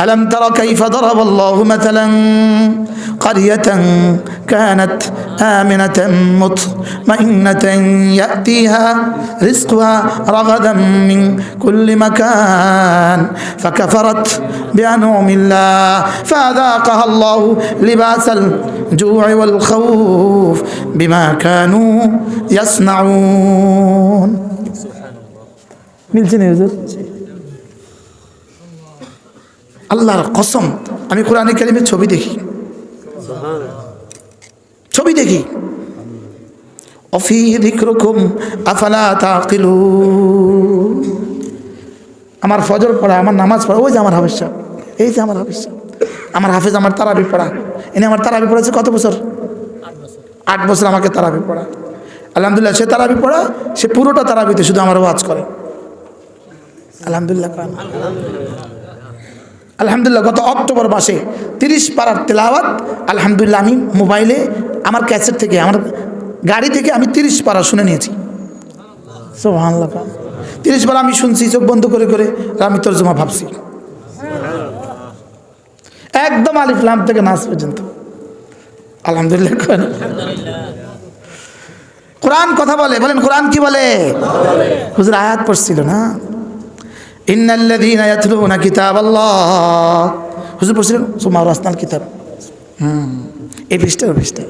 ألم تر كيف ضرب الله مثلا قرية كانت آمنة مطمئنة يأتيها رزقها رغدا من كل مكان فكفرت بأنعم الله فأذاقها الله لباس الجوع والخوف بما كانوا يصنعون. مين يا আল্লাহর কসম, আমি কোরআনে কারিমের ছবি দেখি। ছবি দেখি। আফালা আমার ফজর পড়া, আমার নামাজ পড়া, ওই যে আমার হাফেজ সাহেব, এই যে আমার হাফেজ সাহেব। আমার হাফেজ আমার তারাবি পড়া। এনে আমার তারাবি পড়াছে কত বছর? আট বছর আমাকে তারাবি পড়া। আলহামদুলিল্লাহ, সে তারাবি পড়া, সে পুরোটা তারাবিতে শুধু আমার ওয়াজ করে। আলহামদুলিল্লাহ আলহামদুলিল্লাহ, গত অক্টোবর মাসে তিরিশ পাড়ার তেলাওয়াত, আলহামদুলিল্লাহ আমি মোবাইলে, আমার ক্যাসেট থেকে, আমার গাড়ি থেকে আমি তিরিশ পাড়া শুনে নিয়েছি। সোহানল্লাহ তিরিশ পাড়া আমি শুনছি, চোখ বন্ধ করে করে আমি তর্জমা ভাবছি। একদম আলিফলাম থেকে নাচ পর্যন্ত। আলহামদুলিল্লাহ কোরআন কথা বলে, বলেন কোরআন কি বলে? হুজুর আয়াত পড়ছিল না? ইন্নাল্লাযীনা ইয়াতলুনা কিতাবাল্লাহ। হুজুর পড়ছিলেন? সুমা রাসনাল কিতাব। হুম। এই পৃষ্ঠা ওই পৃষ্ঠা।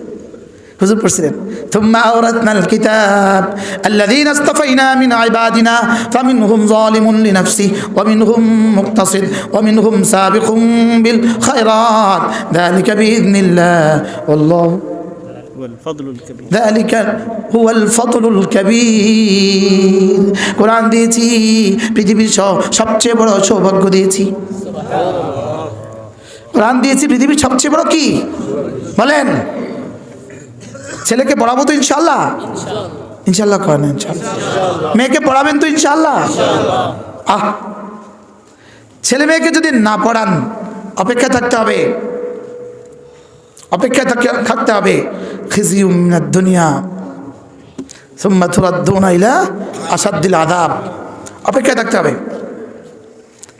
হুজুর পড়ছিলেন? থুম্মা আওরাতনাল কিতাব। আল্লাযীনা ইসতাফাইনা মিন ইবাদিনা, ফামিনহুম যালিমুন লিনাফসিহি ওয়া মিনহুম মুক্তাসিদ, ওয়া মিনহুম কোরআন দিয়েছি, পৃথিবীর সবচেয়ে বড় সৌভাগ্য দিয়েছি। কোরআন দিয়েছি, পৃথিবীর সবচেয়ে বড় কি? বলেন। ছেলেকে পড়াবো তো ইনশাল্লাহ ইনশাল্লাহ করেন ইনশাল্লাহ মেয়েকে পড়াবেন তো ইনশাল্লাহ আহ। ছেলে মেয়েকে যদি না পড়ান, অপেক্ষা থাকতে হবে। অপেক্ষা থাক- থাকতে হবে। খিজিউম মিনাদ দুনিয়া সুম্মা তুরাদ্দুনা ইলা আসাদ্দিল আদাব অপেক্ষায় থাকতে হবে।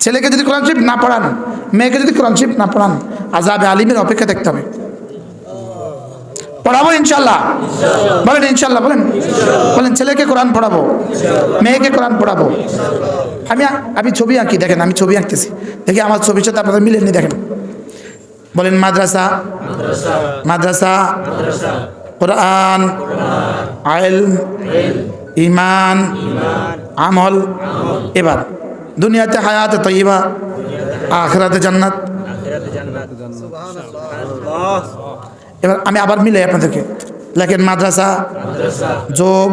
ছেলেকে যদি কোরআন শরীফ না পড়ান মেয়েকে যদি কোরআন শরীফ না পড়ান আজাবে আলিমের অপেক্ষা থাকতে হবে। পড়াবো ইনশাল্লাহ বলেন ইনশাল্লাহ বলেন। বলেন ছেলেকে কোরআন পড়াবো মেয়েকে কোরআন পড়াবো। আমি আমি ছবি আঁকি দেখেন আমি ছবি আঁকতেছি। দেখি আমার ছবির সাথে আপনাদের মিলেননি দেখেন। বলেন মাদ্রাসা মাদ্রাসা। কোরআন। আইল। ইমান আমল। এবার দুনিয়াতে হায়াত তৈবা আখরাতে জান্নাত। এবার আমি আবার মিলাই আপনাদেরকে। লেখেন মাদ্রাসা। যোগ।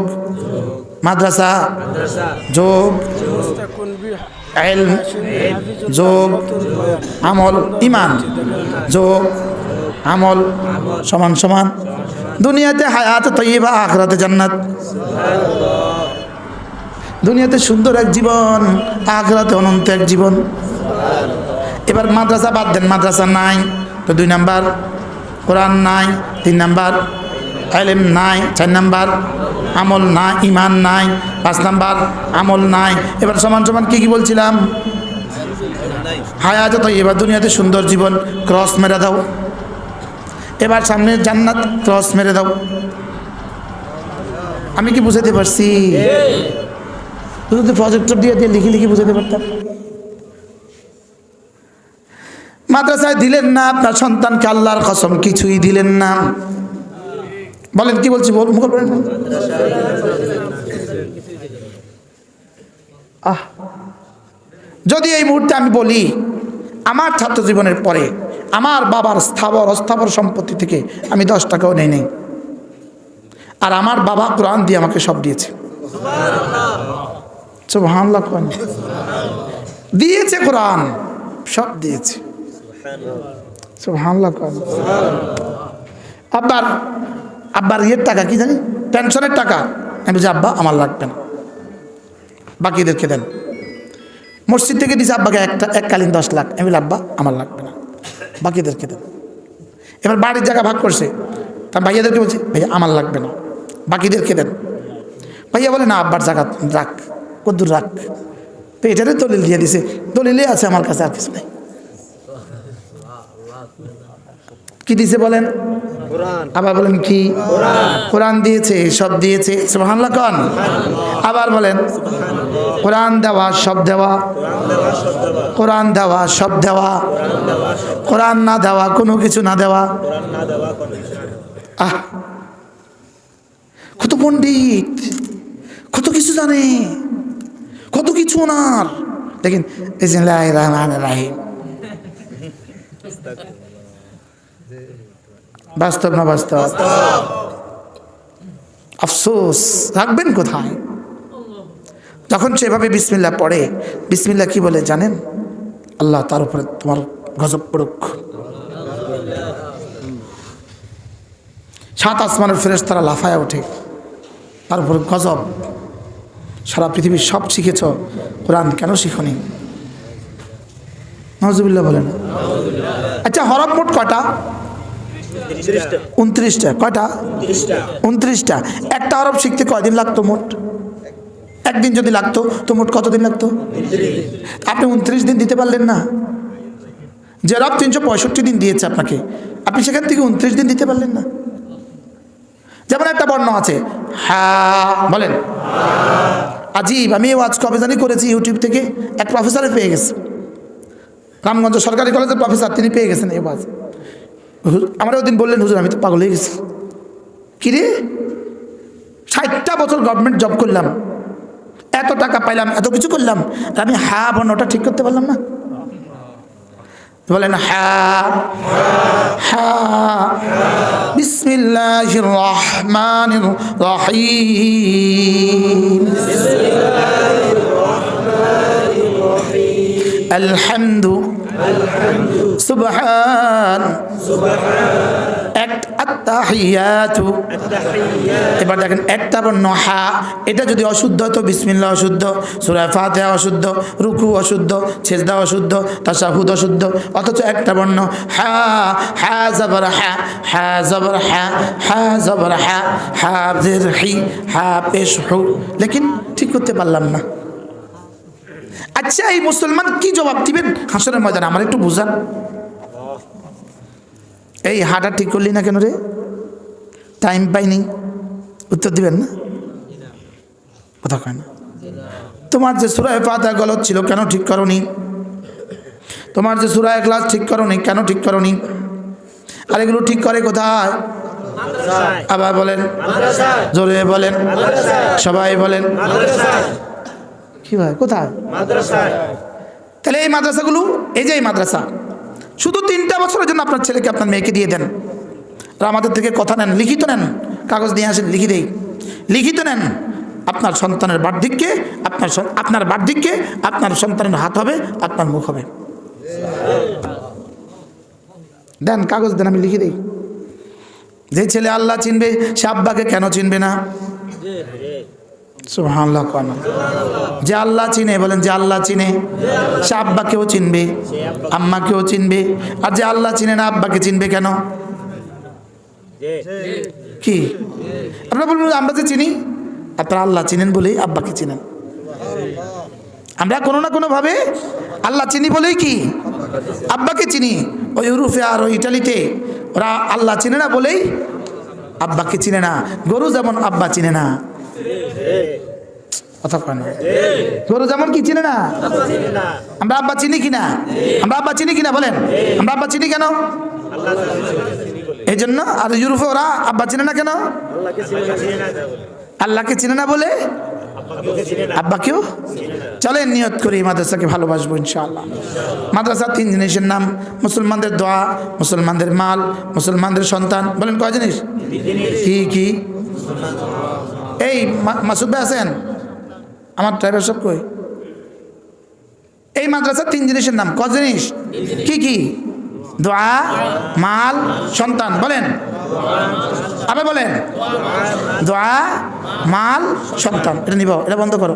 মাদ্রাসা। যোগ। যোগ। আমল। ইমান যোগ। আমল, সমান সমান। দুনিয়াতে হায়াত তৈবা আখরাতে জান্নাত। দুনিয়াতে সুন্দর এক জীবন, আখরাতে অনন্ত এক জীবন। এবার মাদ্রাসা বাদ দেন, মাদ্রাসা নাই, তো দুই নাম্বার। কোরআন নাই, তিন নাম্বার। আলেম নাই, চার নাম্বার। আমল নাই ইমান নাই, পাঁচ নাম্বার। আমল নাই, এবার সমান সমান কি কি বলছিলাম? হায়াত এবার দুনিয়াতে সুন্দর জীবন, ক্রস মেরে দাও। এবার সামনে জান্নাত ক্রস মেরে দাও। আমি কি বুঝাতে পারছি? যদি প্রজেক্টর দিয়ে দিয়ে লিখে লিখে বুঝাতে পারতাম। মাদ্রাসায় দিলেন না, আপনার সন্তানকে আল্লাহর কসম কিছুই দিলেন না। বলেন, কি বলছি বল মুখ আহ, যদি এই মুহূর্তে আমি বলি, আমার ছাত্র জীবনের পরে আমার বাবার স্থাবর, অস্থাবর সম্পত্তি থেকে আমি দশ টাকাও নেই নেই। আর আমার বাবা কোরআন দিয়ে আমাকে সব দিয়েছে। দিয়েছে কোরআন, সব দিয়েছে। আব্বার আব্বার ইয়ের টাকা কি জানি? পেনশনের টাকা। আমি বলছি, আব্বা, আমার লাগবে না। বাকিদেরকে দেন। মসজিদ থেকে দিয়েছে আব্বাকে একটা, এককালীন দশ লাখ। আমি আব্বা, আমার লাগবে না। বাকিদেরকে দেব। এবার বাড়ির জায়গা ভাগ করছে। তার ভাইয়াদেরকে বলছে, ভাইয়া, আমার লাগবে না। বাকিদেরকে দেন। ভাইয়া বলে, না, আব্বার জায়গা রাখ, কদ্দুর রাখ। তো এটারই দলিল দিয়ে দিছে। দলিলই আছে আমার কাছে, আর কিছু নেই। কি দিছে বলেন? আবার বলেন কি? কোরআন। দিয়েছে সব দিয়েছে সুবহানাল্লাহ কন? আবার বলেন কোরআন দেওয়া সব দেওয়া? কোরআন দেওয়া সব দেওয়া। কোরআন না দেওয়া কোনো কিছু না দেওয়া? আহ! কত পণ্ডিত কত কিছু জানে কত কিছু ওনার। দেখেন বিসমিল্লাহির রহমানির রহিম বাস্তব না বাস্তব? আফসোস, রাখবেন কোথায়? যখন সেভাবে বিসমিল্লা পড়ে বিসমিল্লা কি বলে জানেন? আল্লাহ তার উপরে তোমার গজব পড়ুক। সাত আসমানের ফেরেস তারা লাফায় ওঠে। তার উপর গজব। সারা পৃথিবীর সব শিখেছ। কোরআন কেন শিখনি? নজবুল্লাহ বলেন। আচ্ছা হরফ মোট কয়টা? উনত্রিশটা কয়টা? উনত্রিশটা। একটা হরফ শিখতে কয়দিন লাগতো মোট? একদিন যদি লাগতো তো মোট কতদিন লাগতো? আপনি উনত্রিশ দিন দিতে পারলেন না। যে রব তিনশো পঁয়ষট্টি দিন দিয়েছে আপনাকে। আপনি সেখান থেকে উনত্রিশ দিন দিতে পারলেন না। যেমন একটা বর্ণ আছে হ্যাঁ বলেন। আজিব আমি ওয়াজ কবে জানি করেছি ইউটিউব থেকে। এক প্রফেসরে পেয়ে গেছে। রামগঞ্জ সরকারি কলেজের প্রফেসর তিনি পেয়ে গেছেন এই ওয়াজ। হুজুর- আমার ওদিন বললেন হুজুর আমি তো পাগল হয়ে গেছি কিরে ষাটটা বছর গভর্নমেন্ট জব করলাম এত টাকা পাইলাম এত কিছু করলাম আর আমি হা বর্ণটা ঠিক করতে পারলাম না বলেন হা হা বিসমিল্লাহির রহমানির রহিম الحمد সুবহান। এবার দেখেন একটা বর্ণ নহা। এটা যদি অশুদ্ধ তো বিসমিল্লা অশুদ্ধ সুরা ফাতেহা অশুদ্ধ রুকু অশুদ্ধ ছেজদা অশুদ্ধ তাসাহুদ অশুদ্ধ অথচ একটা বর্ণ হা হা জবর হা হা জবর হা হা জবর হা হা হি হা পেশ হু। লেকিন ঠিক করতে পারলাম না। আচ্ছা এই মুসলমান কি জবাব দিবেন হাসরের ময়দানে আমার একটু বুঝান। এই হাঁটা ঠিক করলি না কেন রে? টাইম পাইনি। উত্তর দিবেন না? কথা কয় না। তোমার যে সুরায় পাতা গলত ছিল কেন ঠিক করনি? তোমার যে সুরায় ক্লাস ঠিক করনি কেন ঠিক করনি? আর এগুলো ঠিক করে কোথায়? আবার বলেন। জোরে বলেন। সবাই বলেন। কি ভাই কোথায়? তাহলে এই মাদ্রাসাগুলো এই যে এই মাদ্রাসা শুধু তিনটা বছরের জন্য আপনার ছেলেকে আপনার মেয়েকে দিয়ে দেন। আর আমাদের থেকে কথা নেন লিখিত নেন কাগজ নিয়ে আসেন লিখে দেই। লিখিত নেন আপনার সন্তানের বার্ধক্যে আপনার আপনার বার্ধক্যে আপনার সন্তানের হাত হবে আপনার মুখ হবে। দেন কাগজ দেন আমি লিখে দিই। যে ছেলে আল্লাহ চিনবে সে আব্বাকে কেন চিনবে না? যে আল্লাহ চিনে, বলেন যে আল্লাহ চিনে। আব্বাকেও চিনবে চিনবে। আর যে চিনে না, আব্বাকে চিনবে কেন? কি? আমরা যে চিনি, আপনারা আল্লাহ চিনেন বলেই আব্বাকে চিনেন। আমরা কোনো না কোনোভাবে আল্লাহ চিনি বলেই কি? আব্বাকে চিনি। ওই ইউরোপে আর ওই ইটালিতে ওরা আল্লাহ চিনে না বলেই আব্বাকে চিনে না। গরু যেমন আব্বা চিনে না। কথা যেমন কি চিনে না? আমরা আব্বা চিনি কিনা? আমরা আব্বা চিনি কিনা বলেন? আমরা আব্বা চিনি কেন? এই জন্য আর ওরা আব্বা না কেন? আল্লাহকে না বলে? চলেন, নিয়ত করি, মাদ্রাসাকে ভালোবাসবো ইনশাআল্লাহ। মাদ্রাসা তিন জিনিসের নাম, মুসলমানদের দোয়া, মুসলমানদের মাল, মুসলমানদের সন্তান। বলেন, কয় জিনিস? কি কি? এই মাসুদ ভাই আছেন? আমার ড্রাইভার সব কই? এই মাদ্রাসার তিন জিনিসের নাম ক জিনিস? কি কি? দোয়া, মাল, সন্তান, বলেন। আবার বলেন। দোয়া, মাল, সন্তান, এটা নিব এটা বন্ধ করো।